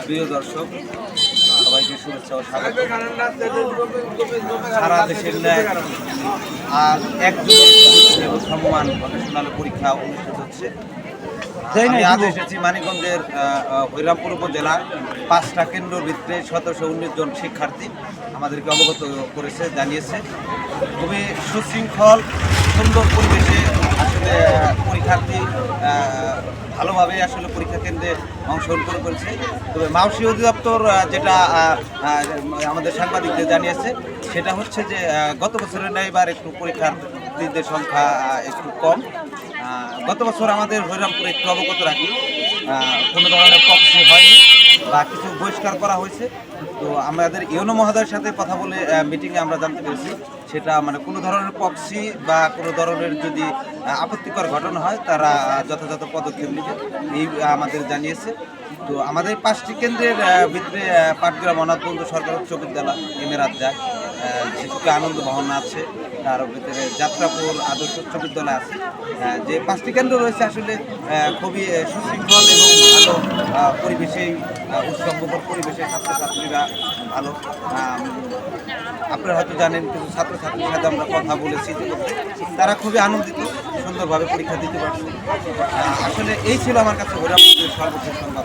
প্রিয় দর্শক সবাইকে শুভেচ্ছা ও স্বাগত। সারা দেশের ন্যায় আর এক সম্মান ভোকেশনাল পরীক্ষা অনুষ্ঠিত হচ্ছে। আমি আজ এসেছি মানিকগঞ্জের হরিরামপুর উপজেলা। পাঁচটা কেন্দ্র ভিতরে সতেরোশো উনিশ জন শিক্ষার্থী আমাদেরকে অবগত করেছে জানিয়েছে। খুবই সুশৃঙ্খল সুন্দর পরিবেশে আসলে পরীক্ষার্থী ভালোভাবে আসলে পরীক্ষা কেন্দ্রে অংশগ্রহণ করে করেছে তবে মাউসি অধিদপ্তর যেটা আমাদের সাংবাদিকদের জানিয়েছে, সেটা হচ্ছে যে গত বছরের ন্যায় এবার একটু পরীক্ষার্থীদের সংখ্যা একটু কম। গত বছর আমাদের হরিরামপুরে একটু অবগত রাখি। কোনো ধরনের পক্ষে বা কিছু বহিষ্কার করা হয়েছে। তো আমাদের ইউনো মহাদয়ের সাথে কথা বলে মিটিংয়ে আমরা জানতে পেরেছি। সেটা মানে কোনো ধরনের পক্সি বা কোনো ধরনের যদি আপত্তিকর ঘটনা হয়, তারা যথাযথ পদক্ষেপ নেবে। এই আমাদের জানিয়েছে। তো আমাদের পাঁচটি কেন্দ্রের ভিতরে পাটগ্রাম অনাথ বন্ধু সরকার উচ্চ বিদ্যালয়, এমেরাত যায়। শিশুকে আনন্দ ভবন আছে তার ভিতরে যাত্রাপুর আদর্শ উচ্চ বিদ্যালয় আছে যে পাঁচটি কেন্দ্র রয়েছে আসলে খুবই সুশৃঙ্খল এবং ভালো আহ, উৎসবমুখর পরিবেশে ছাত্রছাত্রীরা ভালো। আপনারা হয়তো জানেন কিছু ছাত্রছাত্রীর সাথে আমরা কথা বলেছি তারা খুবই আনন্দিত সুন্দরভাবে পরীক্ষা দিতে পারছে। আসলে এই ছিল আমার কাছে হরিরামপুরের সর্বোচ্চ সংবাদ